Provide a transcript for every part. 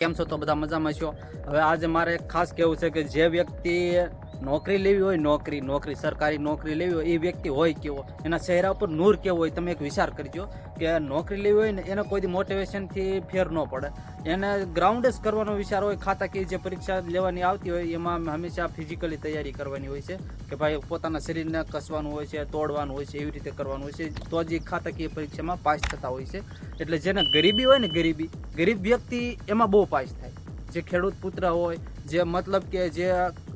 કેમ છો? તો બધા મજામાં છો? હવે આજે મારે ખાસ કહેવું છે કે જે વ્યક્તિ નોકરી લેવી હોય, નોકરી નોકરી, સરકારી નોકરી લેવી હોય, એ વ્યક્તિ હોય કેવો? એના ચહેરા ઉપર નૂર કેવો હોય? તમે એક વિચાર કરજો કે નોકરી લેવી હોય ને એને કોઈ મોટિવેશનથી ફેર ન પડે. એને ગ્રાઉન્ડ જ કરવાનો વિચાર હોય ખાતાકીય જે પરીક્ષા લેવાની આવતી હોય, એમાં હંમેશા ફિઝિકલી તૈયારી કરવાની હોય છે કે ભાઈ પોતાના શરીરને કસવાનું હોય છે, તોડવાનું હોય છે, એવી રીતે કરવાનું હોય છે. તો જ એ ખાતાકીય પરીક્ષામાં પાસ થતા હોય છે. એટલે જેને ગરીબી હોય ને ગરીબી, ગરીબ વ્યક્તિ એમાં બહુ પાસ થાય. જે ખેડૂત પુત્ર હોય, જે મતલબ કે જે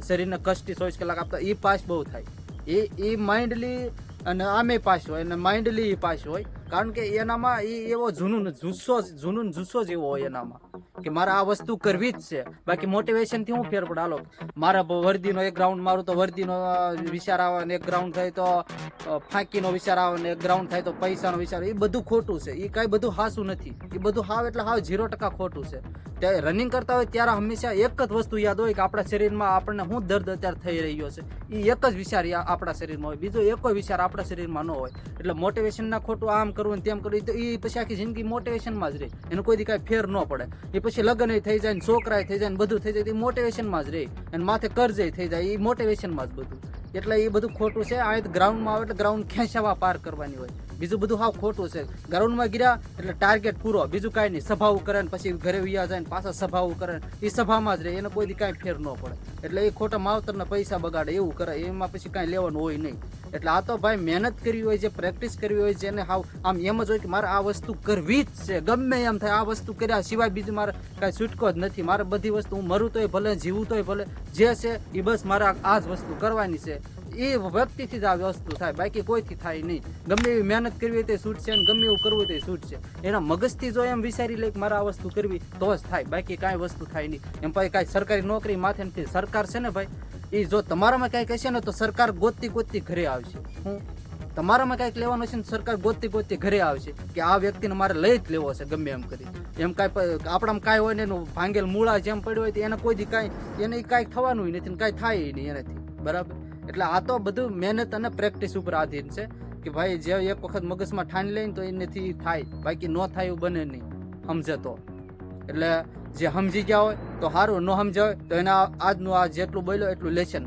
શરીરને કષ્ટી, ચોવીસ કલાક આપતા એ પાસ બહુ થાય. એ એ માઇન્ડલી અને આમે પાસ હોય અને માઇન્ડલી એ પાસ હોય. કારણ કે એનામાં એ એવો જૂનું જુસ્સો જૂનું જુસ્સો જેવો હોય એનામાં. કે મારે આ વસ્તુ કરવી જ છે. બાકી મોટિવેશનથી હું ફેર પડે હાલો મારા વર્દીનો એક ગ્રાઉન્ડ મારું તો વર્દીનો વિચાર આવે ને એક ગ્રાઉન્ડ થાય તો ફાંકીનો વિચાર આવે ને એક ગ્રાઉન્ડ થાય તો પૈસાનો વિચાર એ બધું ખોટું છે. એ કાંઈ બધું હાસું નથી. એ બધું હાવ એટલે હાવ ઝીરો ટકા ખોટું છે. ત્યારે રનિંગ કરતા હોય ત્યારે હંમેશા એક જ વસ્તુ યાદ હોય કે આપણા શરીરમાં આપણને શું દર્દ અત્યારે થઈ રહ્યો છે. એ એક જ વિચાર આપણા શરીરમાં હોય. બીજો એક વિચાર આપણા શરીરમાં ન હોય. એટલે મોટિવેશનના ખોટું આમ કરવું ને તેમ કરવું તો એ પછી આખી જિંદગી મોટિવેશનમાં જ રહે. એનું કોઈ દી કાંઈ ફેર ન પડે. એ પછી લગ્ન થઈ જાય ને છોકરાય થઈ જાય ને બધું થઈ જાય એ મોટિવેશનમાં જ રહે અને માથે કરજે થઈ જાય એ મોટિવેશનમાં જ બધું. એટલે એ બધું ખોટું છે, આ ગ્રાઉન્ડમાં આવે એટલે ગ્રાઉન્ડ ખેંચાવા પાર કરવાની હોય. બીજું બધું હાવ ખોટું છે. ગ્રાઉન્ડમાં ગીર્યા એટલે ટાર્ગેટ પૂરો. બીજું કાંઈ નહીં. સભાઓ કરે ને પછી ઘરે વિયા જાય ને પાછા સભાઓ કરે એ સભામાં જ રહે એને કોઈ કાંઈ ફેર ન પડે. એટલે એ ખોટા માવતરના પૈસા બગાડે, એવું કરે એમાં પછી કાંઈ લેવાનું હોય નહીં. એટલે આ તો ભાઈ મહેનત કરવી હોય છે પ્રેક્ટિસ કરવી હોય છે, અને હાવ આમ એમ જ હોય કે મારે આ વસ્તુ કરવી જ છે. ગમે એમ થાય, આ વસ્તુ કર્યા સિવાય બીજું મારે કાંઈ છૂટકો જ નથી. મારે બધી વસ્તુ હું મરું તોય ભલે, જીવું તોય ભલે, જે છે એ બસ મારે આ જ વસ્તુ કરવાની છે. એ વ્યક્તિથી જ આ વસ્તુ થાય, બાકી કોઈથી થાય નહીં. ગમે એવી મહેનત કરવી હોય તો છૂટશે અને ગમે એવું કરવું હોય તો છૂટશે એના મગજથી જો એમ વિચારી લે કે મારે આ વસ્તુ કરવી, તો જ થાય. બાકી કાંઈ વસ્તુ થાય નહીં. એમ ભાઈ કાંઈ સરકારી નોકરી માથે નથી સરકાર છે ને ભાઈ એ જો તમારામાં કાંઈક હશે ને તો સરકાર ગોતતી ગોતતી ઘરે આવશે. હું તમારામાં કાંઈક લેવાનું છે ને સરકાર ગોતતી ગોતતી ઘરે આવશે કે આ વ્યક્તિને મારે લઈ જ લેવો છે ગમે એમ કરી. એમ કાંઈ આપણામાં કાંઈ હોય ને એનું ભાંગેલ મૂળા જેમ પડ્યું હોય તો એને કોઈ કાંઈ, એને ઈ કાંઈ થવાનું નથી ને કાંઈ થાય નહીં એનાથી. બરાબર? એટલે આ તો બધું મહેનત અને પ્રેક્ટિસ ઉપર આધીન છે કે ભાઈ જે એક વખત મગજમાં ઠાણી લઈને તો એનેથી થાય. બાકી ન થાય એવું બને નહીં. સમજે તો? એટલે જે સમજી ગયા હોય તો સારું ન સમજ્યા તો એના આજનું આ જેટલું બોલ્યો એટલું લેશન